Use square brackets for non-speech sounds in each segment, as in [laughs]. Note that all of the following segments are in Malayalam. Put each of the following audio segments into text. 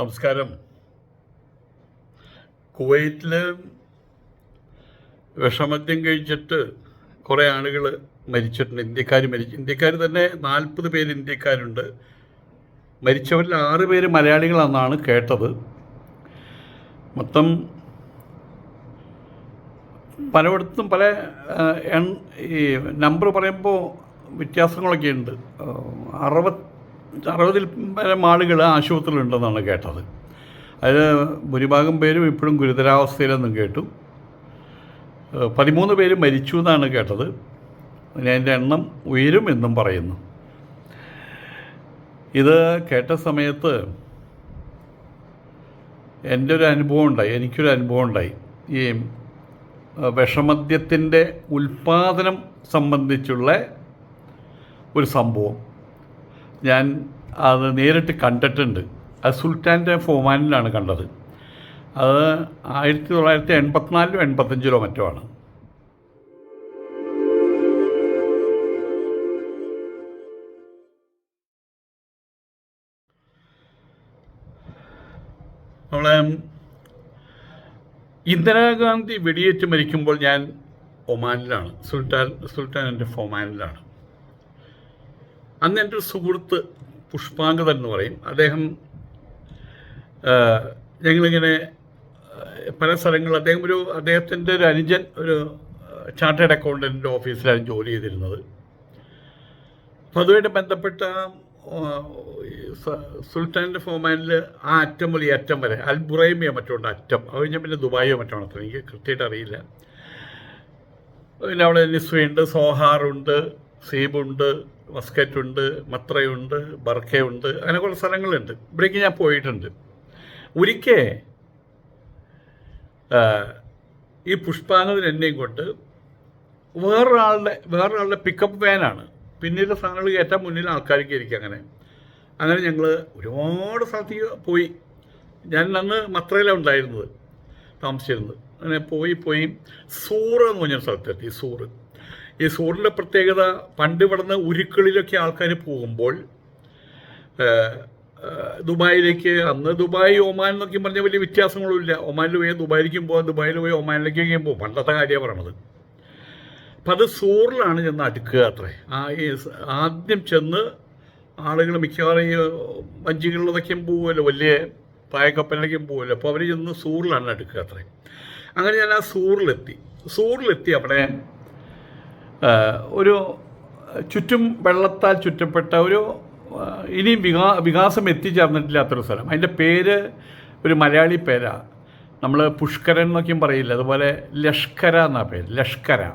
നമസ്കാരം. കുവൈത്തിൽ വിഷമദ്യം കഴിച്ചിട്ട് കുറേ ആളുകൾ മരിച്ചിട്ടുണ്ട്. ഇന്ത്യക്കാർ മരിച്ചു. ഇന്ത്യക്കാർ തന്നെ നാൽപ്പത് പേര് ഇന്ത്യക്കാരുണ്ട്. മരിച്ചവരിൽ ആറ് പേര് മലയാളികളാണെന്നാണ് കേട്ടത്. മൊത്തം പലയിടത്തും പല എൺ- ഈ നമ്പർ പറയുമ്പോൾ വ്യത്യാസങ്ങളൊക്കെ ഉണ്ട് അറുപത്തി അറുപത് അറുപതിൽ പരം ആളുകൾ ആശുപത്രിയിലുണ്ടെന്നാണ് കേട്ടത്. അതിൽ ഭൂരിഭാഗം പേരും ഇപ്പോഴും ഗുരുതരാവസ്ഥയിലെന്നും കേട്ടു. പതിമൂന്ന് പേര് മരിച്ചു എന്നാണ് കേട്ടത്. അതിന്റെ എണ്ണം ഉയരും എന്നും പറയുന്നു. ഇത് കേട്ട സമയത്ത് എന്റെ ഒരു അനുഭവം ഉണ്ടായി എനിക്കൊരു അനുഭവം ഉണ്ടായി. ഈ വിഷമദ്യത്തിന്റെ ഉൽപ്പാദനം സംബന്ധിച്ചുള്ള ഒരു സംഭവം. ഞാൻ അത് നേരിട്ട് കണ്ടിട്ടുണ്ട്. അത് സുൽത്താന്റെ ഫോമാനിലാണ് കണ്ടത്. അത് ആയിരത്തി തൊള്ളായിരത്തി എൺപത്തിനാലിലോ എൺപത്തഞ്ചിലോ മറ്റോ ആണ്. നമ്മളെ ഇന്ദിരാഗാന്ധി വെടിയേറ്റ് മരിക്കുമ്പോൾ ഞാൻ ഒമാനിലാണ്. സുൽത്താൻ സുൽത്താൻ എന്റെ ഒമാനിലാണ് അന്ന് എന്റെ ഒരു സുഹൃത്ത് പുഷ്പാങ്കതൻ എന്ന് പറയും. അദ്ദേഹം ഞങ്ങളിങ്ങനെ പല സ്ഥലങ്ങളിൽ അദ്ദേഹം ഒരു അദ്ദേഹത്തിന്റെ ഒരു അനുജൻ ഒരു ചാർട്ടേഡ് അക്കൗണ്ടന്റിന്റെ ഓഫീസിലാണ് ജോലി ചെയ്തിരുന്നത്. അപ്പോൾ അതുമായിട്ട് ബന്ധപ്പെട്ട സുൽത്താന്റെ ഫോമാനിൽ ആ അറ്റം വലിയ അറ്റം വരെ അൽബുറൈമിയോ മറ്റോ ഉണ്ട് അറ്റം. അത് കഴിഞ്ഞാൽ പിന്നെ ദുബായോ മറ്റോ ആണ് എനിക്ക് കൃത്യമായിട്ട് അറിയില്ല. പിന്നെ അവിടെ നിസ്വയുണ്ട് സോഹാറുണ്ട് സീബുണ്ട് മസ്കറ്റുണ്ട് മത്രയുണ്ട് ബർക്കയുണ്ട് അങ്ങനെ കുറേ സ്ഥലങ്ങളുണ്ട്. ഇവിടേക്ക് ഞാൻ പോയിട്ടുണ്ട്. ഒരിക്കൽ ഈ പുഷ്പാനന്ദൻ എന്നെയും കൊണ്ട് വേറൊരാളുടെ വേറൊരാളുടെ പിക്കപ്പ് വാനാണ് പിന്നീട് സാധനങ്ങൾ കയറ്റാൻ മുന്നിൽ ആൾക്കാർക്ക് ഇരിക്കും അങ്ങനെ. അങ്ങനെ ഞങ്ങൾ ഒരുപാട് സ്ഥലത്തേക്ക് പോയി. ഞാൻ അന്ന് മത്രയിലാണ് ഉണ്ടായിരുന്നത് താമസിച്ചിരുന്നത്. അങ്ങനെ പോയി പോയി. സൂറ് എന്ന് പറഞ്ഞൊരു സ്ഥലത്തെത്തി സൂറ്. ഈ സൂറിന്റെ പ്രത്യേകത പണ്ട് ഇവിടുന്ന് ഉരുക്കളിലൊക്കെ ആൾക്കാർ പോകുമ്പോൾ ദുബായിലേക്ക് അന്ന് ദുബായ് ഒമാൻ എന്നൊക്കെ പറഞ്ഞ വലിയ വ്യത്യാസങ്ങളുമില്ല ഒമാനിൽ പോയി ദുബായിലേക്കും പോകാം ദുബായിൽ പോയി ഒമാനിലേക്കൊക്കെയും പോകും. പണ്ടത്തെ കാര്യമാണ് പറയണത്. അപ്പം അത് സൂറിലാണ് ചെന്ന് അടുക്കുക അത്രേ. ആ ആദ്യം ചെന്ന് ആളുകൾ മിക്കവാറും ഈ വഞ്ചികളിലൊക്കെയും പോകുമല്ലോ വലിയ പായക്കപ്പലിലേക്കും പോകുമല്ലോ അപ്പോൾ അവർ ചെന്ന് സൂറിലാണ് അടുക്കുക അത്രേ. അങ്ങനെ ഞാൻ ആ സൂറിലെത്തി. സൂറിലെത്തി അവിടെ ഒരു ചുറ്റും വെള്ളത്താൽ ചുറ്റപ്പെട്ട ഒരു ഇനിയും വികാ വികാസം എത്തിച്ചേർന്നിട്ടില്ലാത്തൊരു സ്ഥലം. അതിന്റെ പേര് ഒരു മലയാളി പേരാണ് നമ്മൾ പുഷ്കരൻ എന്നൊക്കെയും പറയില്ല അതുപോലെ ലഷ്കര എന്നാ പേര്. ലഷ്കര.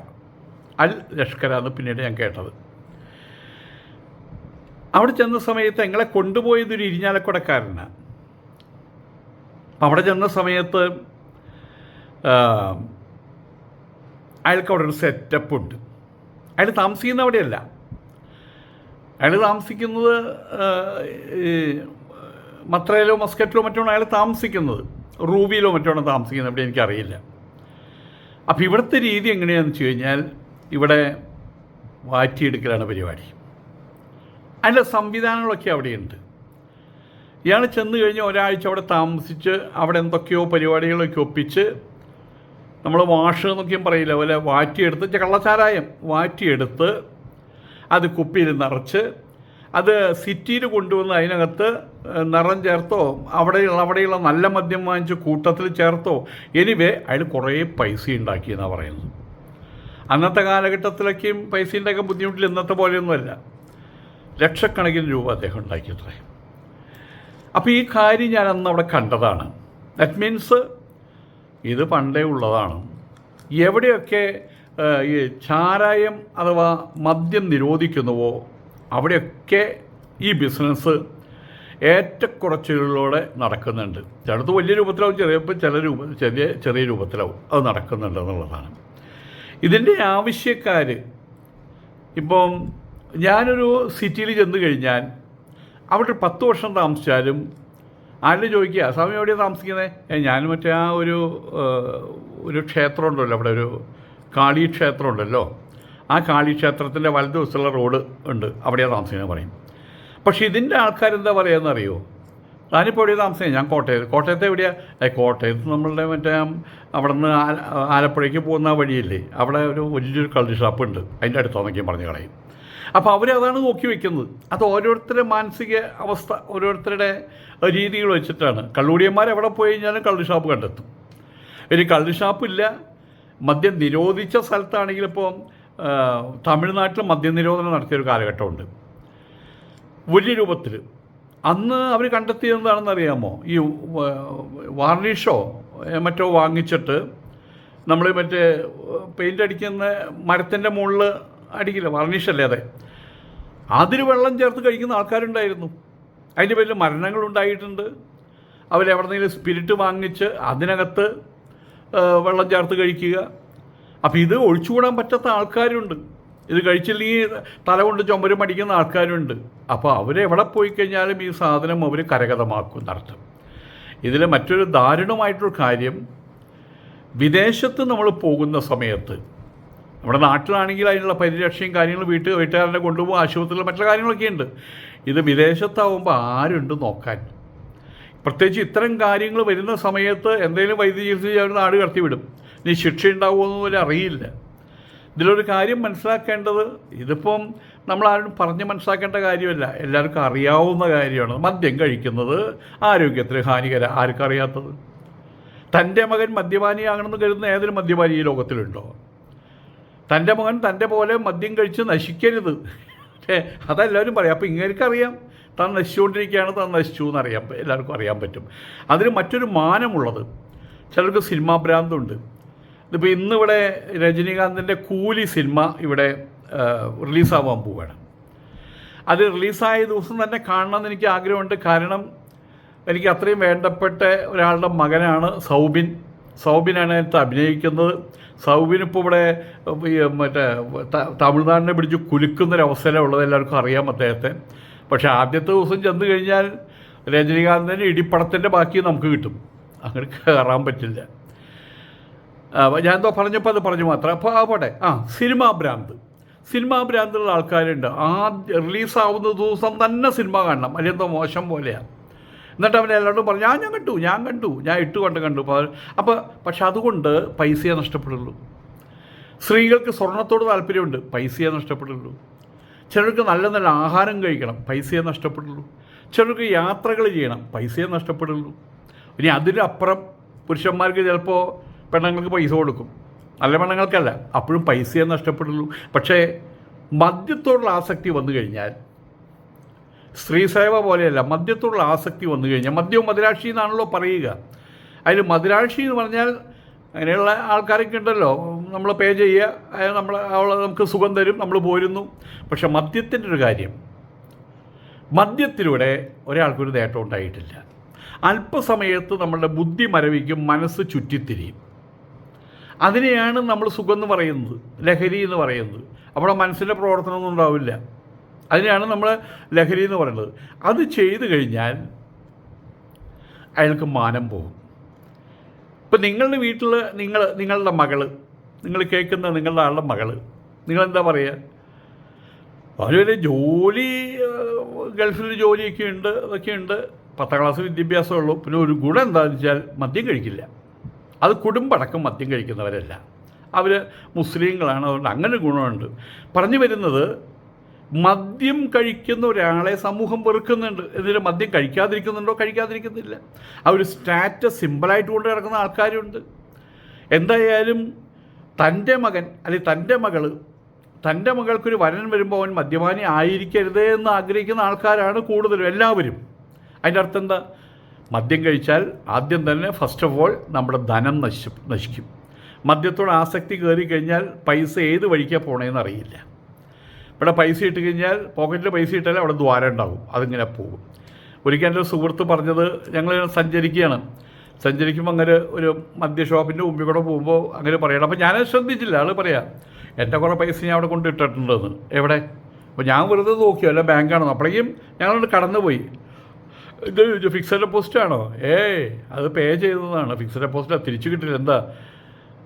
അൽ ലഷ്കര എന്ന് പിന്നീട് ഞാൻ കേട്ടത്. അവിടെ ചെന്ന സമയത്ത് ഞങ്ങളെ കൊണ്ടുപോയത് ഒരു ഇരിഞ്ഞാലക്കുടക്കാരനാണ് അവിടെ ചെന്ന സമയത്ത് അയാൾക്ക് അവിടെ ഒരു സെറ്റപ്പ് ഉണ്ട്. അയാൾ താമസിക്കുന്ന അവിടെയല്ല. അയാൾ താമസിക്കുന്നത് മത്രയിലോ മസ്കറ്റിലോ മറ്റോ ആണ് അയാൾ താമസിക്കുന്നത്. റൂബിയിലോ മറ്റോ ആണ് താമസിക്കുന്നത്. അവിടെ എനിക്കറിയില്ല. അപ്പോൾ ഇവിടുത്തെ രീതി എങ്ങനെയാണെന്ന് വെച്ച് കഴിഞ്ഞാൽ ഇവിടെ വാറ്റിയെടുക്കലാണ് പരിപാടി. അതിന്റെ സംവിധാനങ്ങളൊക്കെ അവിടെയുണ്ട്. ഇയാൾ ചെന്ന് കഴിഞ്ഞ് ഒരാഴ്ച അവിടെ താമസിച്ച് അവിടെ എന്തൊക്കെയോ പരിപാടികളൊക്കെ ഒപ്പിച്ച് നമ്മൾ വാഷ് എന്നൊക്കെയും പറയില്ല. പോലെ വാറ്റിയെടുത്ത് കള്ളച്ചാരായം. വാറ്റിയെടുത്ത് അത് കുപ്പിയിൽ നിറച്ച് അത് സിറ്റിയിൽ കൊണ്ടുവന്ന് അതിനകത്ത് നിറം ചേർത്തോ അവിടെയുള്ള അവിടെയുള്ള നല്ല മദ്യം വാങ്ങിച്ച് കൂട്ടത്തിൽ ചേർത്തോ. എനിവേ അതിൽ കുറേ പൈസ ഉണ്ടാക്കിയെന്നാണ് പറയുന്നത്. അന്നത്തെ കാലഘട്ടത്തിലൊക്കെയും പൈസ ഉണ്ടാക്കാൻ ബുദ്ധിമുട്ടില്ല ഇന്നത്തെ പോലെയൊന്നുമല്ല. ലക്ഷക്കണക്കിന് രൂപ അദ്ദേഹം ഉണ്ടാക്കിയത്രേ. അപ്പോൾ ഈ കാര്യം ഞാൻ അന്ന് അവിടെ കണ്ടതാണ്. ദറ്റ് മീൻസ് ഇത് പണ്ടേ ഉള്ളതാണ്. എവിടെയൊക്കെ ഈ ചാരായം അഥവാ മദ്യം നിരോധിക്കുന്നുവോ അവിടെയൊക്കെ ഈ ബിസിനസ് ഏറ്റക്കുറച്ചുകളിലൂടെ നടക്കുന്നുണ്ട്. ചിലത് വലിയ രൂപത്തിലാവും ചെറിയപ്പോൾ ചില രൂപ ചെറിയ ചെറിയ രൂപത്തിലാവും അത് നടക്കുന്നുണ്ട് എന്നുള്ളതാണ്. ഇതിന്റെ ആവശ്യക്കാർ ഇപ്പം ഞാനൊരു സിറ്റിയിൽ ചെന്ന് കഴിഞ്ഞാൽ അവിടെ പത്ത് വർഷം താമസിച്ചാലും ആരും ചോദിക്കുക? സ്വാമി എവിടെയാണ് താമസിക്കുന്നത് ഞാൻ മറ്റേ ആ ഒരു ഒരു ക്ഷേത്രം ഉണ്ടല്ലോ അവിടെ ഒരു കാളി ക്ഷേത്രം ഉണ്ടല്ലോ ആ കാളി ക്ഷേത്രത്തിന്റെ വലതുവശത്തുള്ള റോഡ് ഉണ്ട്. അവിടെയാണ് താമസിക്കുന്നത് പറയും. പക്ഷേ ഇതിന്റെ ആൾക്കാരെന്താ പറയുകയെന്നറിയോ ഞാനിപ്പോൾ എവിടെയാണ് താമസിക്കുന്നത് ഞാൻ കോട്ടയത്ത്. കോട്ടയത്ത് എവിടെയാണ് കോട്ടയത്ത് നമ്മളുടെ മറ്റേ അവിടെ നിന്ന് ആലപ്പുഴയ്ക്ക് പോകുന്ന വഴിയില്ലേ? അവിടെ ഒരു വലിയൊരു കള്ളി ഷാപ്പ് ഉണ്ട് അതിന്റെ അടുത്താണെന്നൊക്കെ പറഞ്ഞു കളയും. അപ്പോൾ അതാണ് നോക്കി വെക്കുന്നത്. അത് ഓരോരുത്തരുടെ മാനസിക അവസ്ഥ ഓരോരുത്തരുടെ രീതികൾ വെച്ചിട്ടാണ്. കള്ളുടിയന്മാർ എവിടെ പോയി കഴിഞ്ഞാലും കള്ളു ഷാപ്പ് കണ്ടെത്തും. ഒരു കള്ളു ഷാപ്പില്ല മദ്യം നിരോധിച്ച സ്ഥലത്താണെങ്കിൽ ഇപ്പോൾ തമിഴ്നാട്ടിൽ മദ്യനിരോധനം നടത്തിയൊരു കാലഘട്ടമുണ്ട്. വലിയ രൂപത്തിൽ അന്ന് അവർ കണ്ടെത്തിയത് എന്താണെന്ന് അറിയാമോ? ഈ വാർണിഷോ മറ്റോ വാങ്ങിച്ചിട്ട് നമ്മൾ മറ്റേ പെയിന്റ് അടിക്കുന്ന മരത്തിന്റെ മുകളിൽ അടിക്കില്ല വാർണിഷല്ലേ അതെ? അതിന് വെള്ളം ചേർത്ത് കഴിക്കുന്ന ആൾക്കാരുണ്ടായിരുന്നു. അതിന്റെ പേരിൽ മരണങ്ങളുണ്ടായിട്ടുണ്ട്. അവരെവിടെന്നെങ്കിലും സ്പിരിറ്റ് വാങ്ങിച്ച് അതിനകത്ത് വെള്ളം ചേർത്ത് കഴിക്കുക. അപ്പോൾ ഇത് ഒഴിച്ചുകൂടാൻ പറ്റാത്ത ആൾക്കാരുണ്ട്. ഇത് കഴിച്ചില്ലെങ്കിൽ തല കൊണ്ട് ചുമരും അടിക്കുന്ന ആൾക്കാരുണ്ട്. അപ്പോൾ അവരെവിടെ പോയി കഴിഞ്ഞാലും ഈ സാധനം അവർ കരകതമാക്കും എന്നർത്ഥം ഇതിൽ മറ്റൊരു ദാരുണമായിട്ടൊരു കാര്യം വിദേശത്ത് നമ്മൾ പോകുന്ന സമയത്ത് നമ്മുടെ നാട്ടിലാണെങ്കിൽ അതിനുള്ള പരിരക്ഷയും കാര്യങ്ങളും വീട്ടിൽ വീട്ടുകാരനെ കൊണ്ടുപോകും ആശുപത്രിയിൽ മറ്റുള്ള കാര്യങ്ങളൊക്കെ ഉണ്ട്. ഇത് വിദേശത്താവുമ്പോൾ ആരുണ്ട് നോക്കാൻ? പ്രത്യേകിച്ച് ഇത്തരം കാര്യങ്ങൾ വരുന്ന സമയത്ത് എന്തെങ്കിലും വൈദ്യ ചികിത്സ അവർ നാട് കടത്തിവിടും ഇനി ശിക്ഷ ഉണ്ടാവുമെന്ന് പോലും അറിയില്ല. ഇതിലൊരു കാര്യം മനസ്സിലാക്കേണ്ടത് ഇതിപ്പം ആരും പറഞ്ഞ് മനസ്സിലാക്കേണ്ട കാര്യമല്ല. എല്ലാവർക്കും അറിയാവുന്ന കാര്യമാണ്. മദ്യം കഴിക്കുന്നത് ആരോഗ്യത്തിന് ഹാനികര ആർക്കറിയാത്തത്? തന്റെ മകൻ മദ്യപാനിയാകണമെന്ന് കരുതുന്ന ഏതൊരു മദ്യപാനി ഈ ലോകത്തിലുണ്ടോ? തന്റെ മകൻ തന്റെ പോലെ മദ്യം കഴിച്ച് നശിക്കരുത്. അതെല്ലാവരും പറയും. അപ്പോൾ ഇങ്ങനെയൊക്കെ താൻ നശിച്ചുകൊണ്ടിരിക്കുകയാണ് താൻ നശിച്ചു എന്നറിയാം. എല്ലാവർക്കും അറിയാൻ പറ്റും. അതിന് മറ്റൊരു മാനമുള്ളത്. ചിലർക്ക് സിനിമാ ഭ്രാന്തുണ്ട്. ഇതിപ്പോൾ ഇന്നിവിടെ രജനീകാന്തിന്റെ കൂലി സിനിമ ഇവിടെ റിലീസാവാൻ പോവുകയാണ് അത് റിലീസായ ദിവസം തന്നെ കാണണമെന്ന് എനിക്ക് ആഗ്രഹമുണ്ട്. കാരണം എനിക്ക് അത്രയും വേണ്ടപ്പെട്ട ഒരാളുടെ മകനാണ് സൗബിൻ. സൗബിനാണ് അതിനകത്ത് അഭിനയിക്കുന്നത്. സൗബിനിപ്പോൾ ഇവിടെ മറ്റേ തമിഴ്നാടിനെ പിടിച്ച് കുലുക്കുന്നൊരവസരം ഉള്ളത് എല്ലാവർക്കും അറിയാം അദ്ദേഹത്തെ. പക്ഷേ ആദ്യത്തെ ദിവസം ചെന്ന് കഴിഞ്ഞാൽ രജനീകാന്തിന്റെ ഇടിപ്പടത്തിന്റെ ബാക്കി നമുക്ക് കിട്ടും. അങ്ങനെ കയറാൻ പറ്റില്ല. ഞാനെന്തോ പറഞ്ഞപ്പോൾ അത് പറഞ്ഞു മാത്രം. അപ്പോൾ ആ പോട്ടെ. ആ സിനിമാ ഭ്രാന്ത്. സിനിമാ ഭ്രാന്തുള്ള ആൾക്കാരുണ്ട്. ആദ്യം റിലീസാവുന്ന ദിവസം തന്നെ സിനിമ കാണണം. അല്ലെന്തോ മോശം പോലെയാണ് എന്നിട്ട് അവൻ എല്ലാവരോടും പറഞ്ഞു ഞാൻ ഞാൻ കണ്ടു ഞാൻ കണ്ടു ഞാൻ ഇട്ട് കൊണ്ട് കണ്ടു. അപ്പോൾ അപ്പോൾ പക്ഷെ അതുകൊണ്ട് പൈസയെ നഷ്ടപ്പെടുള്ളൂ. സ്ത്രീകൾക്ക് സ്വർണത്തോട് താല്പര്യമുണ്ട് പൈസയെ നഷ്ടപ്പെടുള്ളൂ. ചിലർക്ക് നല്ല നല്ല ആഹാരം കഴിക്കണം പൈസയെ നഷ്ടപ്പെടുള്ളൂ. ചിലർക്ക് യാത്രകൾ ചെയ്യണം പൈസയെ നഷ്ടപ്പെടുള്ളൂ. ഇനി അതിലപ്പുറം പുരുഷന്മാർക്ക് ചിലപ്പോൾ പെണ്ണുങ്ങൾക്ക് പൈസ കൊടുക്കും. നല്ല പെണ്ണുങ്ങൾക്കല്ല അപ്പോഴും പൈസയെ നഷ്ടപ്പെടുള്ളൂ. പക്ഷേ മദ്യത്തോടുള്ള ആസക്തി വന്നു കഴിഞ്ഞാൽ സ്ത്രീ സേവ പോലെയല്ല മദ്യത്തോടുള്ള ആസക്തി വന്നു കഴിഞ്ഞാൽ മദ്യവും മദിരാക്ഷി എന്നാണല്ലോ പറയുക. അതിൽ മദിരാക്ഷി എന്ന് പറഞ്ഞാൽ അങ്ങനെയുള്ള ആൾക്കാരൊക്കെ ഉണ്ടല്ലോ. നമ്മൾ പേ ചെയ്യുക നമ്മൾ അവൾ നമുക്ക് സുഖം തരും നമ്മൾ പോരുന്നു. പക്ഷെ മദ്യത്തിന്റെ ഒരു കാര്യം മദ്യത്തിലൂടെ ഒരാൾക്കൊരു നേട്ടം ഉണ്ടായിട്ടില്ല. അല്പസമയത്ത് നമ്മളുടെ ബുദ്ധി മരവിക്കും മനസ്സ് ചുറ്റിത്തിരിയും. അതിനെയാണ് നമ്മൾ സുഖം എന്ന് പറയുന്നത് ലഹരി എന്ന് പറയുന്നത്. അവിടെ മനസ്സിന്റെ പ്രവർത്തനമൊന്നും ഉണ്ടാവില്ല. അതിനെയാണ് നമ്മൾ ലഹരി എന്ന് പറയുന്നത്. അത് ചെയ്തു കഴിഞ്ഞാൽ അയാൾക്ക് മാനം പോകും. ഇപ്പം നിങ്ങളുടെ വീട്ടിൽ നിങ്ങൾ നിങ്ങളുടെ മകൾ നിങ്ങൾ കേൾക്കുന്ന നിങ്ങളുടെ ആളുടെ മകൾ നിങ്ങളെന്താ പറയുക അവരൊരു ജോലി ഗൾഫിൽ ജോലിയൊക്കെ ഉണ്ട് അതൊക്കെ ഉണ്ട്. പത്താം ക്ലാസ് വിദ്യാഭ്യാസമേ ഉള്ളൂ. പിന്നെ ഒരു ഗുണം എന്താണെന്ന് വെച്ചാൽ മദ്യം കഴിക്കില്ല. അത് കുടുംബടക്കം മദ്യം കഴിക്കുന്നവരല്ല. അവർ മുസ്ലിങ്ങളാണ് അതുകൊണ്ട് അങ്ങനെ ഗുണമുണ്ട്. പറഞ്ഞു വരുന്നത് മദ്യം കഴിക്കുന്ന ഒരാളെ സമൂഹം വെറുക്കുന്നുണ്ട്. എന്നിട്ട് മദ്യം കഴിക്കാതിരിക്കുന്നുണ്ടോ? കഴിക്കാതിരിക്കുന്നില്ല. ആ ഒരു സ്റ്റാറ്റസ് സിമ്പിളായിട്ട് കൊണ്ട് നടക്കുന്ന ആൾക്കാരുണ്ട്. എന്തായാലും തന്റെ മകൻ അല്ലെങ്കിൽ തന്റെ മകൾ തന്റെ മകൾക്കൊരു വരൻ വരുമ്പോൾ അവൻ മദ്യപാനി ആയിരിക്കരുത് എന്ന് ആഗ്രഹിക്കുന്ന ആൾക്കാരാണ് കൂടുതലും എല്ലാവരും. അതിന്റെ അർത്ഥം എന്താ? മദ്യം കഴിച്ചാൽ ആദ്യം തന്നെ ഫസ്റ്റ് ഓഫ് ഓൾ നമ്മുടെ ധനം നശി നശിക്കും. മദ്യത്തോട് ആസക്തി കയറി കഴിഞ്ഞാൽ പൈസ ഏത് വഴിക്കാണ് പോണേന്ന് അറിയില്ല. ഇവിടെ പൈസ ഇട്ട് കഴിഞ്ഞാൽ പോക്കറ്റിൽ പൈസ ഇട്ടാൽ അവിടെ ദ്വാരം ഉണ്ടാകും അതിങ്ങനെ പോകും. ഒരിക്കൽ എന്റെ സുഹൃത്ത് പറഞ്ഞത് ഞങ്ങൾ സഞ്ചരിക്കുകയാണ്. സഞ്ചരിക്കുമ്പോൾ അങ്ങനെ ഒരു മദ്യ ഷോപ്പിന്റെ മുമ്പിൽ കൂടെ പോകുമ്പോൾ അങ്ങനെ പറയണം. അപ്പോൾ ഞാനത് ശ്രദ്ധിച്ചില്ല. ആൾ പറയാം എന്റെ കുറേ പൈസ ഞാൻ അവിടെ കൊണ്ട് ഇട്ടിട്ടുണ്ടെന്ന്. എവിടെ? അപ്പോൾ ഞാൻ വെറുതെ നോക്കിയോ? അല്ല ബാങ്കാണോ? അപ്പോഴേക്കും ഞങ്ങളോട് കടന്നുപോയി. ഇത് ഫിക്സഡ് ഡെപ്പോസിറ്റ് ആണോ? ഏയ് അത് പേ ചെയ്തതാണ്. ഫിക്സഡ് ഡെപ്പോസിറ്റ് തിരിച്ചു കിട്ടില്ല. എന്താ?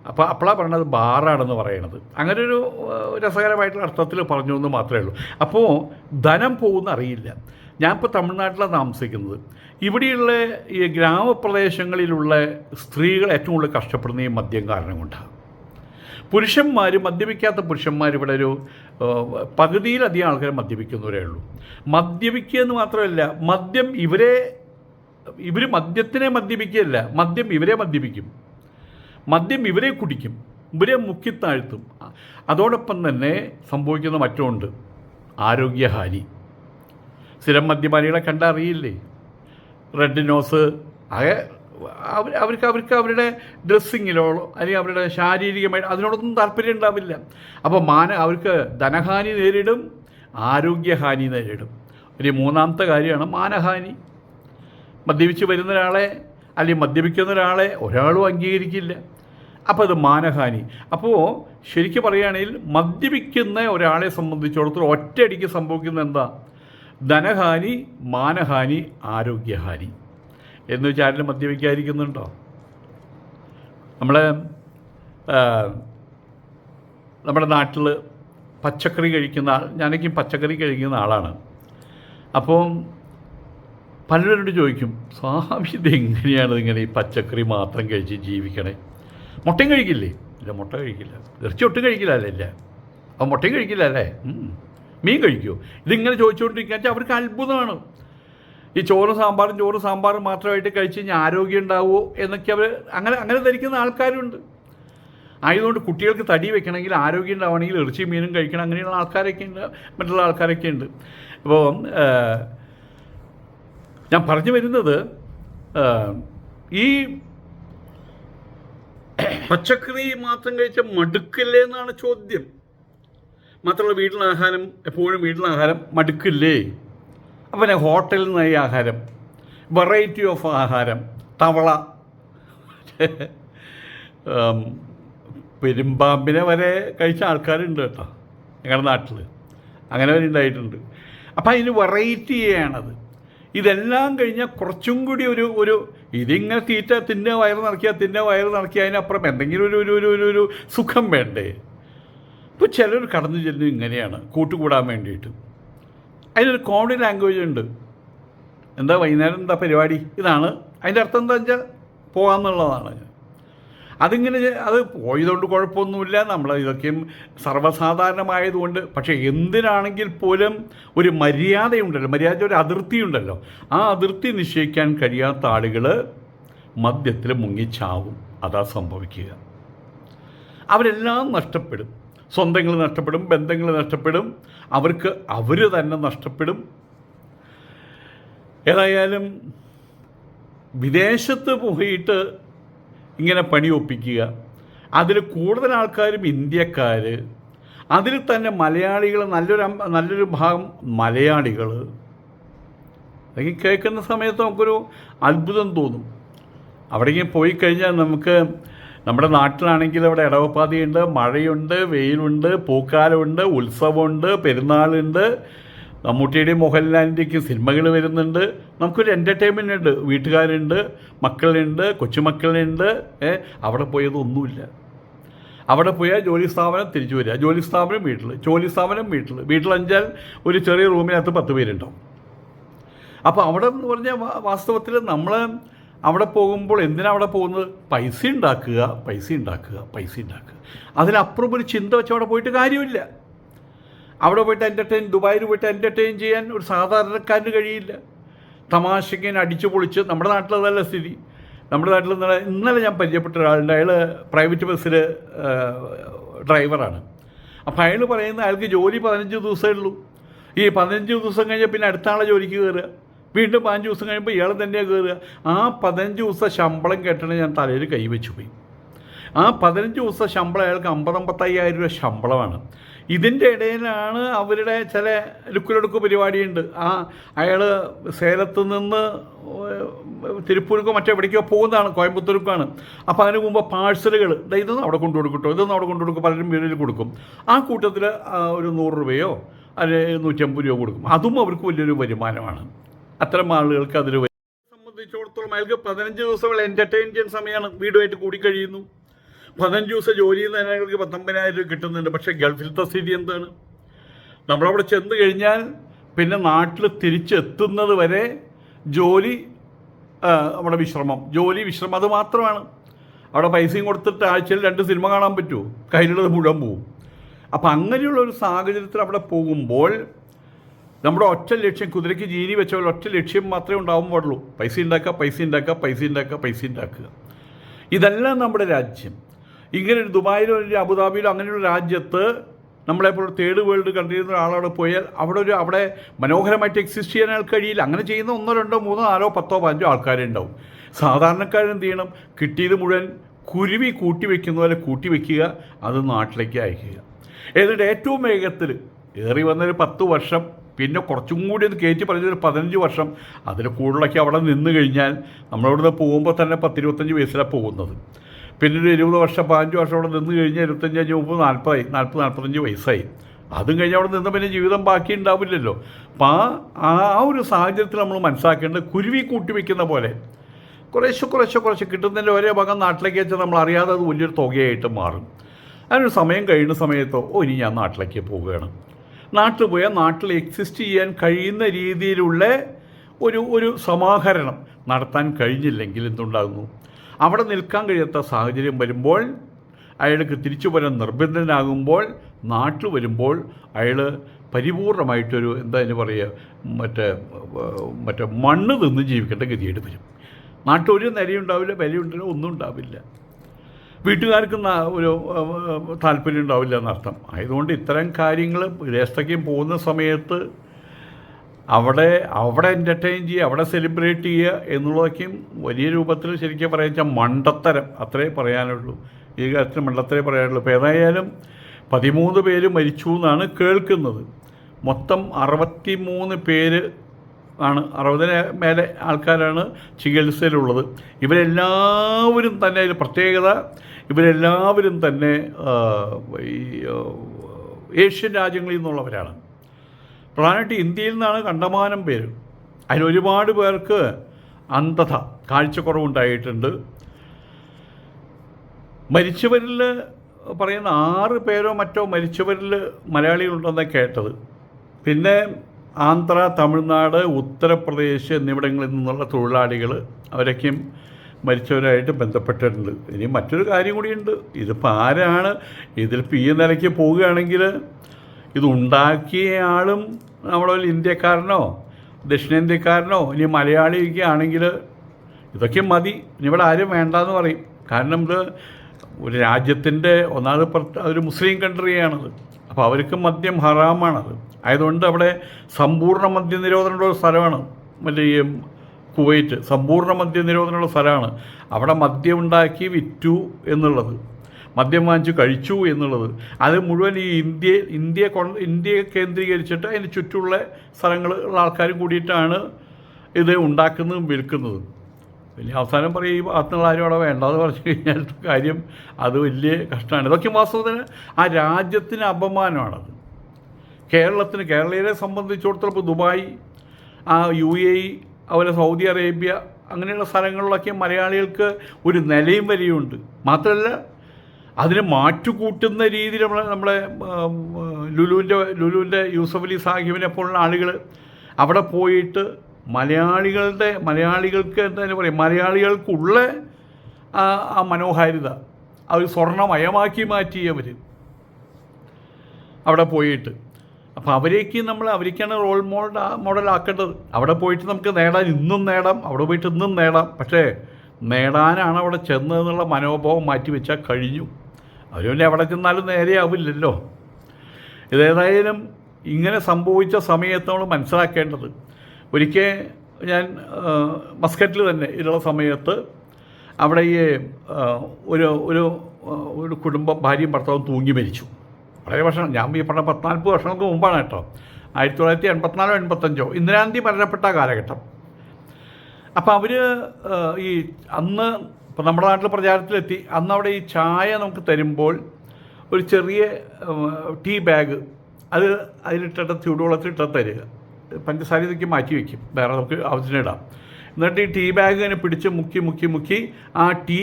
അപ്പോൾ അപ്പോഴാണ് പറയണത് ബാറാണെന്ന് പറയണത്. അങ്ങനെ ഒരു രസകരമായിട്ടുള്ള അർത്ഥത്തിൽ പറഞ്ഞു എന്ന് മാത്രമേ ഉള്ളൂ. അപ്പോൾ ധനം പോകുന്ന അറിയില്ല. ഞാൻ ഇപ്പോൾ തമിഴ്നാട്ടിലാണ് താമസിക്കുന്നത്. ഇവിടെയുള്ള ഈ ഗ്രാമപ്രദേശങ്ങളിലുള്ള സ്ത്രീകൾ ഏറ്റവും കൂടുതൽ കഷ്ടപ്പെടുന്ന ഈ മദ്യം കാരണം കൊണ്ടാണ് പുരുഷന്മാർ മദ്യപിക്കാത്ത പുരുഷന്മാർ ഇവിടെ ഒരു പകുതിയിലധികം ആൾക്കാർ മദ്യപിക്കുന്നവരേ ഉള്ളൂ. മദ്യപിക്കുക എന്ന് മാത്രമല്ല മദ്യം ഇവരെ ഇവർ മദ്യത്തിനെ മദ്യപിക്കുകയല്ല മദ്യം ഇവരെ മദ്യപിക്കും. മദ്യം ഇവരെ കുടിക്കും ഇവരെ മുക്കിത്താഴ്ത്തും അതോടൊപ്പം തന്നെ സംഭവിക്കുന്ന മറ്റുമുണ്ട് ആരോഗ്യഹാനി. സ്ഥിരം മദ്യപാനികളെ കണ്ടറിയില്ലേ? റെഡ് നോസ് ആകെ അവർ അവർക്ക് അവർക്ക് അവരുടെ ഡ്രസ്സിങ്ങിലോ അല്ലെങ്കിൽ അവരുടെ ശാരീരികമായി അതിനോടൊന്നും താല്പര്യം ഉണ്ടാവില്ല. അപ്പോൾ മാന അവർക്ക് ധനഹാനി നേരിടും ആരോഗ്യഹാനി നേരിടും. ഒരു മൂന്നാമത്തെ കാര്യമാണ് മാനഹാനി. മദ്യപിച്ച് വരുന്ന ഒരാളെ അല്ലെങ്കിൽ മദ്യപിക്കുന്ന ഒരാളെ ഒരാളും അംഗീകരിക്കില്ല. അപ്പോൾ അത് മാനഹാനി. അപ്പോൾ ശരിക്കും പറയുകയാണെങ്കിൽ മദ്യപിക്കുന്ന ഒരാളെ സംബന്ധിച്ചിടത്തോളം ഒറ്റയടിക്ക് സംഭവിക്കുന്ന എന്താ? ധനഹാനി മാനഹാനി ആരോഗ്യഹാനി. എന്ന് വെച്ചാൽ ആരും മദ്യപിക്കാതിരിക്കുന്നുണ്ടോ? നമ്മളെ നമ്മുടെ നാട്ടിൽ പച്ചക്കറി കഴിക്കുന്ന ആൾ ഞാനൊക്കെ പച്ചക്കറി കഴിക്കുന്ന ആളാണ്. അപ്പോൾ പലരോട് ചോദിക്കും സ്വാമി ഇത് എങ്ങനെയാണ് ഇങ്ങനെ ഈ പച്ചക്കറി മാത്രം കഴിച്ച് ജീവിക്കണേ? മുട്ടയും കഴിക്കില്ലേ? ഇല്ല മുട്ട കഴിക്കില്ല. ഇറച്ചി ഒട്ടും കഴിക്കില്ല അല്ലേ ഇല്ല അപ്പം മുട്ടയും കഴിക്കില്ല അല്ലേ? മീൻ കഴിക്കുമോ ഇതിങ്ങനെ ചോദിച്ചുകൊണ്ടിരിക്കുക. അവർക്ക് അത്ഭുതമാണ്. ഈ ചോറും സാമ്പാറും ചോറും സാമ്പാറും മാത്രമായിട്ട് കഴിച്ച് കഴിഞ്ഞാൽ ആരോഗ്യം ഉണ്ടാവുമോ എന്നൊക്കെ അവർ അങ്ങനെ അങ്ങനെ ധരിക്കുന്ന ആൾക്കാരുണ്ട്. ആയതുകൊണ്ട് കുട്ടികൾക്ക് തടി വെക്കണമെങ്കിൽ ആരോഗ്യം ഉണ്ടാവണമെങ്കിൽ ഇറച്ചി മീനും കഴിക്കണം. അങ്ങനെയുള്ള ആൾക്കാരൊക്കെ ഉണ്ട്. മറ്റുള്ള ആൾക്കാരൊക്കെ ഉണ്ട്. അപ്പോൾ ഞാൻ പറഞ്ഞു വരുന്നത് ഈ പച്ചക്കറി മാത്രം കഴിച്ച മടുക്കില്ലേ എന്നാണ് ചോദ്യം. മാത്രമല്ല വീട്ടിലെ ആഹാരം എപ്പോഴും വീട്ടിലെ ആഹാരം മടുക്കില്ലേ? അപ്പം ഹോട്ടലിൽ നിന്നായി ആഹാരം വെറൈറ്റി ഓഫ് ആഹാരം തവള പെരുമ്പാമ്പിനെ വരെ കഴിച്ച ആൾക്കാരുണ്ട് കേട്ടോ ഞങ്ങളുടെ നാട്ടിൽ അങ്ങനെ വരെ ഉണ്ടായിട്ടുണ്ട്. അപ്പം അതിന് വെറൈറ്റിയാണത് ഇതെല്ലാം കഴിഞ്ഞാൽ കുറച്ചും കൂടി ഒരു ഒരു ഇതിങ്ങനെ തീറ്റ തിന്ന വയറ് നിറക്കിയാൽ തിന്ന വയറ് നിറക്കിയ അതിനപ്പുറം എന്തെങ്കിലും ഒരു ഒരു ഒരു ഒരു ഒരു സുഖം വേണ്ടേ? ഇപ്പോൾ ചിലർ കടന്നു ചെല്ലുന്നു ഇങ്ങനെയാണ് കൂട്ടുകൂടാൻ വേണ്ടിയിട്ട്. അതിനൊരു കോമഡി ലാംഗ്വേജ് ഉണ്ട്. എന്താ വൈകുന്നേരം എന്താ പരിപാടി? ഇതാണ്. അതിന്റെ അർത്ഥം എന്താ വെച്ചാൽ പോകാമെന്നുള്ളതാണ് അതിങ്ങനെ അത് പോയതുകൊണ്ട് കുഴപ്പമൊന്നുമില്ല. നമ്മൾ ഇതൊക്കെയും സർവസാധാരണമായതുകൊണ്ട്. പക്ഷേ എന്തിനാണെങ്കിൽ പോലും ഒരു മര്യാദയുണ്ടല്ലോ. മര്യാദ ഒരു അതിർത്തിയുണ്ടല്ലോ. ആ അതിർത്തി നിശ്ചയിക്കാൻ കഴിയാത്ത ആളുകൾ മദ്യത്തിൽ മുങ്ങിച്ചാവും. അതാ സംഭവിക്കുക. അവരെല്ലാം നഷ്ടപ്പെടും. സ്വന്തങ്ങൾ നഷ്ടപ്പെടും ബന്ധങ്ങൾ നഷ്ടപ്പെടും. അവർക്ക് അവർ തന്നെ നഷ്ടപ്പെടും. ഏതായാലും വിദേശത്ത് പോയിട്ട് ഇങ്ങനെ പണി ഒപ്പിക്കുക. അതിൽ കൂടുതൽ ആൾക്കാരും ഇന്ത്യക്കാർ അതിൽ തന്നെ മലയാളികൾ നല്ലൊരു നല്ലൊരു ഭാഗം മലയാളികൾ അല്ലെങ്കിൽ കേൾക്കുന്ന സമയത്ത് നമുക്കൊരു അത്ഭുതം തോന്നും. അവിടേക്ക് പോയി കഴിഞ്ഞാൽ നമുക്ക് നമ്മുടെ നാട്ടിലാണെങ്കിൽ അവിടെ ഇടവപ്പാതിയുണ്ട് മഴയുണ്ട് വെയിലുണ്ട് പൂക്കാലമുണ്ട് ഉത്സവമുണ്ട് പെരുന്നാളുണ്ട്. മമ്മൂട്ടിയുടെയും മോഹൻലാലിന്റെയൊക്കെ സിനിമകൾ വരുന്നുണ്ട്. നമുക്കൊരു എന്റർടൈൻമെന്റ് ഉണ്ട്. വീട്ടുകാരുണ്ട് മക്കളുണ്ട് കൊച്ചുമക്കളുണ്ട്. അവിടെ പോയതൊന്നുമില്ല അവിടെ പോയാൽ ജോലി സ്ഥാപനം തിരിച്ചു വരിക. ജോലി സ്ഥാപനം വീട്ടിൽ ജോലി സ്ഥാപനം വീട്ടിൽ വീട്ടിലഞ്ചാൽ ഒരു ചെറിയ റൂമിനകത്ത് പത്ത് പേരുണ്ടാവും. അപ്പോൾ അവിടെ എന്ന് പറഞ്ഞാൽ വാസ്തവത്തിൽ നമ്മൾ അവിടെ പോകുമ്പോൾ എന്തിനാണ് അവിടെ പോകുന്നത്? പൈസ ഉണ്ടാക്കുക പൈസ ഉണ്ടാക്കുക പൈസ ഉണ്ടാക്കുക. അതിനപ്പുറം ഒരു ചിന്ത വെച്ച് അവിടെ പോയിട്ട് കാര്യമില്ല. അവിടെ പോയിട്ട് എന്റർടൈൻ ദുബായിൽ പോയിട്ട് എന്റർടൈൻ ചെയ്യാൻ ഒരു സാധാരണക്കാരന് കഴിയില്ല. തമാശയ്ക്ക് ഇങ്ങനെ അടിച്ചു പൊളിച്ച് നമ്മുടെ നാട്ടിലതല്ല സ്ഥിതി. നമ്മുടെ നാട്ടിൽ ഇന്നലെ ഞാൻ പരിചയപ്പെട്ട ഒരാളുണ്ട്. അയാൾ പ്രൈവറ്റ് ബസ്സിൽ ഡ്രൈവറാണ് അപ്പോൾ അയാൾ പറയുന്നത് അയാൾക്ക് ജോലി പതിനഞ്ച് ദിവസമേ ഉള്ളൂ. ഈ പതിനഞ്ച് ദിവസം കഴിഞ്ഞാൽ പിന്നെ അടുത്ത ആളെ ജോലിക്ക് കയറുക വീണ്ടും പതിനഞ്ച് ദിവസം കഴിയുമ്പോൾ ഇയാൾ തന്നെയാണ് കയറുക ആ പതിനഞ്ച് ദിവസം ശമ്പളം കെട്ടണ ഞാൻ തലയിൽ കൈവച്ചു പോയി. ആ പതിനഞ്ച് ദിവസം ശമ്പളം അയാൾക്ക് അമ്പതമ്പത്തയ്യായിരം രൂപ ശമ്പളമാണ്. ഇതിന്റെ ഇടയിലാണ് അവരുടെ ചില ലുക്കിലൊടുക്ക് പരിപാടിയുണ്ട്. ആ അയാൾ സേലത്ത് നിന്ന് തിരുപ്പൂർക്കോ മറ്റെവിടേക്കോ പോകുന്നതാണ് കോയമ്പത്തൂർക്കാണ്. അപ്പോൾ അതിന് മുമ്പ് പാഴ്സലുകൾ ഇതൊന്നും അവിടെ കൊണ്ടു കൊടുക്കട്ടോ ഇതൊന്നും അവിടെ കൊണ്ടു കൊടുക്കും പലരും വീട്ടിൽ കൊടുക്കും. ആ കൂട്ടത്തിൽ ഒരു നൂറ് രൂപയോ അല്ലെങ്കിൽ നൂറ്റമ്പത് രൂപ കൊടുക്കും. അതും അവർക്ക് വലിയൊരു വരുമാനമാണ്. അത്തരം ആളുകൾക്ക് അതൊരു സംബന്ധിച്ചിടത്തോളം അയാൾക്ക് പതിനഞ്ച് ദിവസം എന്റർടൈൻ ചെയ്യുന്ന സമയമാണ്. വീടുമായിട്ട് കൂടിക്കഴിയുന്നു പതിനഞ്ച് ജോലി ചെയ്യുന്ന ജനങ്ങൾക്ക് പത്തൊമ്പതിനായിരം രൂപ കിട്ടുന്നുണ്ട്. പക്ഷേ ഗൾഫിലത്തെ സ്ഥിതി എന്താണ്? നമ്മളവിടെ ചെന്ന് കഴിഞ്ഞാൽ പിന്നെ നാട്ടിൽ തിരിച്ചെത്തുന്നത് വരെ ജോലി നമ്മുടെ വിശ്രമം. ജോലി വിശ്രമം അത് മാത്രമാണ്. അവിടെ പൈസയും കൊടുത്തിട്ട് ആഴ്ചയിൽ രണ്ട് സിനിമ കാണാൻ പറ്റുമോ? കയ്യിലുള്ളത് മുഴുവൻ പോവും. അപ്പം അങ്ങനെയുള്ള ഒരു സാഹചര്യത്തിൽ അവിടെ പോകുമ്പോൾ നമ്മുടെ ഒറ്റ ലക്ഷ്യം കുതിരയ്ക്ക് ജീനി വെച്ച പോലെ ഒറ്റ ലക്ഷ്യം മാത്രമേ ഉണ്ടാവാൻ പാടുള്ളൂ. പൈസ ഉണ്ടാക്കുക പൈസ ഉണ്ടാക്കുക പൈസ ഉണ്ടാക്കുക പൈസ ഉണ്ടാക്കുക. ഇതെല്ലാം നമ്മുടെ രാജ്യം. ഇങ്ങനെ ഒരു ദുബായിലോ അല്ലെങ്കിൽ അബുദാബിയിലോ അങ്ങനെയുള്ള രാജ്യത്ത് നമ്മളെപ്പോലെ തേർഡ് വേൾഡ് കണ്ടിരുന്ന ഒരാളവിടെ പോയാൽ അവിടെ ഒരു അവിടെ മനോഹരമായിട്ട് എക്സിസ്റ്റ് ചെയ്യാൻ ആൾക്ക് കഴിയില്ല. അങ്ങനെ ചെയ്യുന്ന ഒന്നോ രണ്ടോ മൂന്നോ നാലോ പത്തോ പതിനഞ്ചോ ആൾക്കാരുണ്ടാവും സാധാരണക്കാരെന്ത് ചെയ്യണം? കിട്ടിയത് മുഴുവൻ കുരുവി കൂട്ടി വയ്ക്കുന്ന പോലെ കൂട്ടി വയ്ക്കുക അത് നാട്ടിലേക്ക് അയക്കുക. എന്നിട്ട് ഏറ്റവും വേഗത്തിൽ ഏറി വന്നൊരു പത്ത് വർഷം പിന്നെ കുറച്ചും കൂടി ഒന്ന് കയറ്റി പറഞ്ഞൊരു പതിനഞ്ച് വർഷം അതിൽ കൂടുതലൊക്കെ അവിടെ നിന്ന് കഴിഞ്ഞാൽ നമ്മളവിടുന്ന് പോകുമ്പോൾ തന്നെ പത്തിരുപത്തഞ്ച് വയസ്സിലാണ് പോകുന്നത്. പിന്നെ ഒരു ഇരുപത് വർഷം പതിനഞ്ച് വർഷം അവിടെ നിന്ന് കഴിഞ്ഞാൽ ഇരുപത്തഞ്ച് അഞ്ച് മുപ്പത് നാൽപ്പതായി നാൽപ്പത് നാൽപ്പത്തഞ്ച് വയസ്സായി. അതും കഴിഞ്ഞ് അവിടെ നിന്ന് പിന്നെ ജീവിതം ബാക്കി ഉണ്ടാവില്ലല്ലോ. അപ്പം ആ ആ ഒരു സാഹചര്യത്തിൽ നമ്മൾ മനസ്സിലാക്കേണ്ടത് കുരുവി കൂട്ടി വയ്ക്കുന്ന പോലെ. കുറേശ്ശെ കുറേശ്ശെ കുറച്ച് കിട്ടുന്നതിന്റെ ഒരേ ഭാഗം നാട്ടിലേക്ക് വെച്ചാൽ നമ്മൾ അറിയാതെ അത് വലിയൊരു തുകയായിട്ട് മാറും. അതിനൊരു സമയം കഴിയുന്ന സമയത്തോ ഓ ഇനി ഞാൻ നാട്ടിലേക്ക് പോവുകയാണ്. നാട്ടിൽ പോയാൽ നാട്ടിൽ എക്സിസ്റ്റ് ചെയ്യാൻ കഴിയുന്ന രീതിയിലുള്ള ഒരു ഒരു സമാഹരണം നടത്താൻ കഴിഞ്ഞില്ലെങ്കിൽ എന്തുണ്ടാകുന്നു? അവിടെ നിൽക്കാൻ കഴിയാത്ത സാഹചര്യം വരുമ്പോൾ അയാൾക്ക് തിരിച്ചു വരാൻ നിർബന്ധനാകുമ്പോൾ നാട്ടിൽ വരുമ്പോൾ അയാൾ പരിപൂർണമായിട്ടൊരു എന്താ അതിന് പറയുക മറ്റേ മറ്റേ മണ്ണ് തിന്ന് ജീവിക്കേണ്ട ഗതിയായിട്ട് വരും. നാട്ടിൽ ഒരു നിലയുണ്ടാവില്ല വിലയുണ്ടാവില്ല ഒന്നും ഉണ്ടാവില്ല. വീട്ടുകാർക്ക് ഒരു താല്പര്യം ഉണ്ടാവില്ല എന്നർത്ഥം. ആയതുകൊണ്ട് ഇത്തരം കാര്യങ്ങൾ വിദേശത്തേക്കും പോകുന്ന സമയത്ത് അവിടെ അവിടെ എന്റർടൈൻ ചെയ്യുക അവിടെ സെലിബ്രേറ്റ് ചെയ്യുക എന്നുള്ളതൊക്കെയും വലിയ രൂപത്തിൽ ശരിക്കും പറയാൻ വെച്ചാൽ മണ്ടത്തരം അത്രേ പറയാനുള്ളൂ. ഈ കാര്യത്തിൽ മണ്ടത്തരേ പറയാനുള്ളൂ. ഇപ്പോൾ ഏതായാലും പതിമൂന്ന് പേര് മരിച്ചു എന്നാണ് കേൾക്കുന്നത്. മൊത്തം അറുപത്തി മൂന്ന് പേര് ആണ് അറുപതിന് മേലെ ആൾക്കാരാണ് ചികിത്സയിലുള്ളത്. ഇവരെല്ലാവരും തന്നെ അതിൽ പ്രത്യേകത ഇവരെല്ലാവരും തന്നെ ഈ ഏഷ്യൻ രാജ്യങ്ങളിൽ നിന്നുള്ളവരാണ്. പ്രധാനമായിട്ട് ഇന്ത്യയിൽ നിന്നാണ് കണ്ടമാനം പേര്. അതിൽ ഒരുപാട് പേർക്ക് അന്ധത കാഴ്ചക്കുറവുണ്ടായിട്ടുണ്ട്. മരിച്ചവരിൽ പറയുന്ന ആറ് പേരോ മറ്റോ മരിച്ചവരിൽ മലയാളികളുണ്ടെന്ന് കേട്ടത്. പിന്നെ ആന്ധ്ര തമിഴ്നാട് ഉത്തർപ്രദേശ് എന്നിവിടങ്ങളിൽ നിന്നുള്ള തൊഴിലാളികൾ അവരൊക്കെയും മരിച്ചവരായിട്ട് ബന്ധപ്പെട്ടിട്ടുണ്ട്. ഇനി മറ്റൊരു കാര്യം കൂടിയുണ്ട്. ഇതിപ്പോൾ ആരാണ്? ഇതിൽ പി നിലയ്ക്ക് പോവുകയാണെങ്കിൽ ഇതുണ്ടാക്കിയ ആളും നമ്മുടെ ഒരു ഇന്ത്യക്കാരനോ ദക്ഷിണേന്ത്യക്കാരനോ ഇനി മലയാളിയൊക്കെ ആണെങ്കിൽ ഇതൊക്കെ മതി. ഇനി ഇവിടെ ആരും വേണ്ടെന്ന് പറയും. കാരണം ഇത് ഒരു രാജ്യത്തിന്റെ ഒന്നാമത് ഒരു മുസ്ലിം കൺട്രിയാണത്. അപ്പോൾ അവർക്ക് മദ്യം ഹറാമാണത്. ആയതുകൊണ്ട് അവിടെ സമ്പൂർണ മദ്യനിരോധനമുള്ള ഒരു സ്ഥലമാണ്. മറ്റേ ഈ കുവൈറ്റ്. സമ്പൂർണ മദ്യനിരോധനമുള്ള സ്ഥലമാണ്. അവിടെ മദ്യം ഉണ്ടാക്കി വിറ്റു എന്നുള്ളത്. മദ്യം വാങ്ങിച്ചു കഴിച്ചു എന്നുള്ളത്. അത് മുഴുവൻ ഈ ഇന്ത്യ ഇന്ത്യ കൊണ്ട് ഇന്ത്യയെ കേന്ദ്രീകരിച്ചിട്ട് അതിന് ചുറ്റുമുള്ള സ്ഥലങ്ങളുള്ള ആൾക്കാരും കൂടിയിട്ടാണ് ഇത് ഉണ്ടാക്കുന്നതും വിൽക്കുന്നതും. വലിയ അവസാനം പറയും ഈ ഭാഗത്തുള്ള ആരും അവിടെ വേണ്ടെന്ന് പറഞ്ഞു കഴിഞ്ഞാൽ കാര്യം അത് വലിയ കഷ്ടമാണ്. ഇതൊക്കെ വാസ്തവത്തിന് ആ രാജ്യത്തിന് അപമാനമാണത്. കേരളത്തിന് കേരളീയരെ സംബന്ധിച്ചിടത്തോളം ഇപ്പോൾ ദുബായ് ആ യു എ ഇ അതുപോലെ സൗദി അറേബ്യ അങ്ങനെയുള്ള സ്ഥലങ്ങളിലൊക്കെ മലയാളികൾക്ക് ഒരു നിലയും വരെയുണ്ട് മാത്രമല്ല അതിനെ മാറ്റുകൂട്ടുന്ന രീതിയിൽ നമ്മളെ നമ്മളെ ലുലുവിന്റെ ലുലുവിന്റെ യൂസഫ് അലി സാഹിബിനെ പോലുള്ള ആളുകൾ അവിടെ പോയിട്ട് മലയാളികളുടെ മലയാളികൾക്ക് എന്താ പറയുക മലയാളികൾക്കുള്ള ആ മനോഹാരിത അവർ സ്വർണമയമാക്കി മാറ്റി അവർ അവിടെ പോയിട്ട്. അപ്പോൾ അവരേക്ക് നമ്മൾ അവരേക്കാണ് റോൾ മോഡൽ മോഡലാക്കേണ്ടത് അവിടെ പോയിട്ട് നമുക്ക് നേടാൻ ഇന്നും നേടാം അവിടെ പോയിട്ട് ഇന്നും നേടാം. പക്ഷേ നേടാനാണ് അവിടെ ചെന്നതെന്നുള്ള മനോഭാവം മാറ്റി വെച്ചാൽ കഴിഞ്ഞു. അവർ പിന്നെ എവിടെ ചെന്നാലും നേരെയാവില്ലല്ലോ. ഇതേതായാലും ഇങ്ങനെ സംഭവിച്ച സമയത്ത് നമ്മൾ മനസ്സിലാക്കേണ്ടത് ഒരിക്കൽ ഞാൻ മസ്കറ്റിൽ തന്നെ ഇതിലുള്ള സമയത്ത് അവിടെ ഈ ഒരു ഒരു ഒരു കുടുംബം ഭാര്യയും ഭർത്താവും തൂങ്ങി മരിച്ചു. വളരെ വർഷം ഞാൻ ഈ പറഞ്ഞ പത്തിനാൽപ്പത് വർഷങ്ങൾക്ക് മുമ്പാണ് കേട്ടോ. ആയിരത്തി തൊള്ളായിരത്തി എൺപത്തിനാലോ എൺപത്തഞ്ചോ ഇന്ദിരാഗാന്ധി മരണപ്പെട്ട കാലഘട്ടം. അപ്പോൾ അവർ ഈ അന്ന് ഇപ്പം നമ്മുടെ നാട്ടിൽ പ്രചാരത്തിലെത്തി. അന്ന് അവിടെ ഈ ചായ നമുക്ക് തരുമ്പോൾ ഒരു ചെറിയ ടീ ബാഗ് അത് അതിലിട്ടിട്ട് ചൂടുവെള്ളത്തിലിട്ട് തരിക. പഞ്ചസാര ഇതൊക്കെ മാറ്റി വയ്ക്കും വേറെ നമുക്ക് ആവശ്യത്തിനിടാം എന്നിട്ട് ഈ ടീ ബാഗ് ഇങ്ങനെ പിടിച്ച് മുക്കി മുക്കി മുക്കി ആ ടീ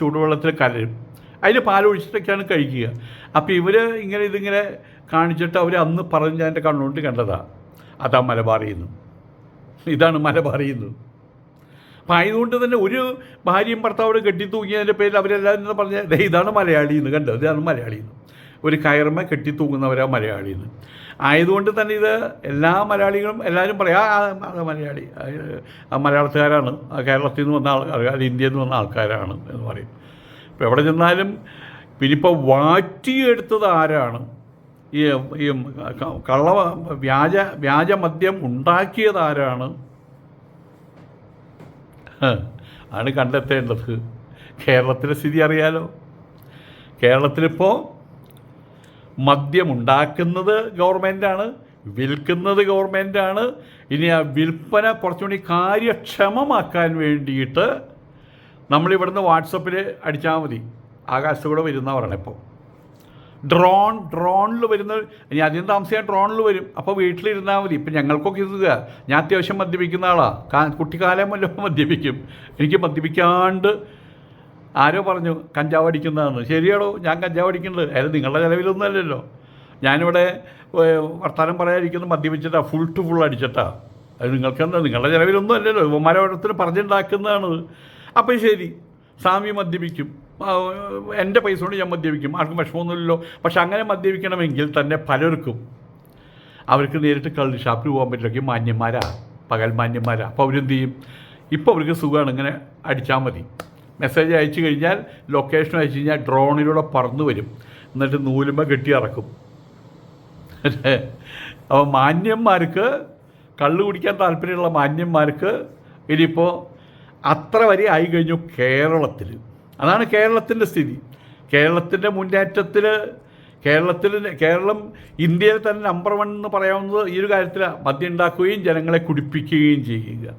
ചൂടുവെള്ളത്തിൽ കലരും. അതിൽ പാലൊഴിച്ചിട്ടൊക്കെയാണ് കഴിക്കുക. അപ്പോൾ ഇവർ ഇങ്ങനെ ഇതിങ്ങനെ കാണിച്ചിട്ട് അവർ അന്ന് പറഞ്ഞ് എന്റെ കണ്ണുകൊണ്ട് കണ്ടതാണ് അതാ മലബാറിയുന്നു ഇതാണ് മലബാറിൽ നിന്ന്. അപ്പം ആയതുകൊണ്ട് തന്നെ ഒരു ഭാര്യയും ഭർത്താവോട് കെട്ടിത്തൂങ്ങിയതിന്റെ പേരിൽ അവരെല്ലാം എന്ന് പറഞ്ഞ ദേ ഇതാണ് മലയാളി എന്ന് കണ്ടത്. ഇതാണ് മലയാളി എന്ന് ഒരു കയറുമ കെട്ടിത്തൂങ്ങുന്നവരാ മലയാളി എന്ന് ആയതുകൊണ്ട് തന്നെ ഇത് എല്ലാ മലയാളികളും എല്ലാവരും പറയാം ആ മലയാളി മലയാളത്തുകാരാണ്. കേരളത്തിൽ നിന്ന് വന്ന ആൾക്കാർ ഇന്ത്യയിൽ നിന്ന് വന്ന ആൾക്കാരാണ് എന്ന് പറയും. ഇപ്പോൾ എവിടെ ചെന്നാലും പിന്നിപ്പോൾ വാറ്റിയെടുത്തത് ആരാണ്? ഈ ഈ കള്ള വ്യാജ വ്യാജ മദ്യം ഉണ്ടാക്കിയത് ആരാണ്? [laughs] ആണ് കണ്ടെത്തേണ്ടത്. കേരളത്തിലെ സ്ഥിതി അറിയാലോ? കേരളത്തിലിപ്പോൾ മദ്യം ഉണ്ടാക്കുന്നത് ഗവൺമെന്റാണ് വിൽക്കുന്നത് ഗവൺമെന്റാണ് ഇനി ആ വിൽപ്പന കുറച്ചുകൂടി കാര്യക്ഷമമാക്കാൻ വേണ്ടിയിട്ട് നമ്മളിവിടുന്ന് വാട്സപ്പിൽ അടിച്ചാൽ മതി. ആകാശത്തൂടെ വരുന്നവരാണ് ഇപ്പോൾ ഡ്രോൺ ഡ്രോണിൽ വരുന്ന ഇനി അധികം താമസിക്കാൻ ഡ്രോണിൽ വരും. അപ്പോൾ വീട്ടിലിരുന്നാൽ മതി. ഇപ്പം ഞങ്ങൾക്കൊക്കെ ഇത് ഞാൻ അത്യാവശ്യം മദ്യപിക്കുന്ന ആളാണ് കുട്ടിക്കാലം വല്ലതും [laughs] മദ്യപിക്കും. എനിക്ക് മദ്യപിക്കാണ്ട് ആരോ പറഞ്ഞു കഞ്ചാവ് അടിക്കുന്നതാണ് ശരിയാണോ ഞാൻ കഞ്ചാവ് അടിക്കുന്നത്. അതായത് നിങ്ങളുടെ ചിലവിലൊന്നും അല്ലല്ലോ. ഞാനിവിടെ വർത്തമാനം പറയാതിരിക്കുന്നത് മദ്യപിച്ചിട്ടാ. ഫുൾ ടു ഫുൾ അടിച്ചിട്ടാ. അത് നിങ്ങൾക്ക് എന്താ നിങ്ങളുടെ ചിലവിലൊന്നും അല്ലല്ലോ. ഇവന്മാരെ പറഞ്ഞുണ്ടാക്കുന്നതാണ്. അപ്പം ശരി. സ്വാമി മദ്യപിക്കും. എന്റെ പൈസ കൊണ്ട് ഞാൻ മദ്യപിക്കും. ആർക്കും വിഷമമൊന്നുമില്ലല്ലോ. പക്ഷെ അങ്ങനെ മദ്യപിക്കണമെങ്കിൽ തന്നെ പലർക്കും അവർക്ക് നേരിട്ട് കള്ള് ഷാപ്പിൽ പോകാൻ പറ്റില്ലെങ്കിൽ മാന്യന്മാരാ പകൽ മാന്യന്മാരാ. അപ്പോൾ അവരെന്ത് ചെയ്യും? ഇപ്പോൾ അവർക്ക് സുഖമാണ് ഇങ്ങനെ അടിച്ചാൽ മതി. മെസ്സേജ് അയച്ചു കഴിഞ്ഞാൽ ലൊക്കേഷൻ അയച്ചു കഴിഞ്ഞാൽ ഡ്രോണിലൂടെ പറന്നു വരും. എന്നിട്ട് നൂലുമ്പോൾ കെട്ടി ഇറക്കും. [laughs] അപ്പോൾ മാന്യന്മാർക്ക് കള്ള് കുടിക്കാൻ താല്പര്യമുള്ള മാന്യന്മാർക്ക് ഇനിയിപ്പോൾ അത്ര വരെ ആയി കഴിഞ്ഞു കേരളത്തിൽ. അതാണ് കേരളത്തിന്റെ സ്ഥിതി. കേരളത്തിന്റെ മുന്നേറ്റത്തിൽ കേരളത്തിൽ കേരളം ഇന്ത്യയിൽ തന്നെ നമ്പർ വൺ എന്ന് പറയാവുന്നത് ഈ ഒരു കാര്യത്തിൽ മദ്യം ഉണ്ടാക്കുകയും ജനങ്ങളെ കുടിപ്പിക്കുകയും ചെയ്യുക.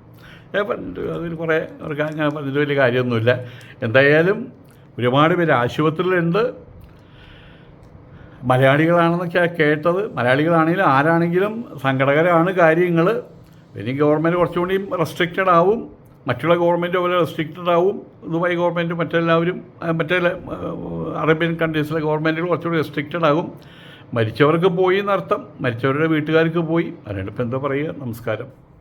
അതിൽ കുറേ ഞാൻ പറഞ്ഞിട്ട് വലിയ കാര്യമൊന്നുമില്ല. എന്തായാലും ഒരുപാട് പേര് ആശുപത്രിയിലുണ്ട്. മലയാളികളാണെന്നൊക്കെ കേട്ടത്. മലയാളികളാണെങ്കിലും ആരാണെങ്കിലും സങ്കടകരമാണ് കാര്യങ്ങൾ ഇനി ഗവൺമെന്റ് കുറച്ചുകൂടി റെസ്ട്രിക്റ്റഡ് ആവും. മറ്റുള്ള ഗവൺമെന്റ് പോലെ റെസ്ട്രിക്റ്റഡ് ആവും. ദുബായ് ഗവൺമെന്റ് മറ്റെല്ലാവരും മറ്റേ അറേബ്യൻ കൺട്രീസിലെ ഗവൺമെന്റുകൾ കുറച്ചുകൂടി റെസ്ട്രിക്റ്റഡ് ആകും. മരിച്ചവർക്ക് പോയി എന്നർത്ഥം. മരിച്ചവരുടെ വീട്ടുകാർക്ക് പോയി. അതിനിപ്പോൾ എന്താ പറയുക? നമസ്കാരം.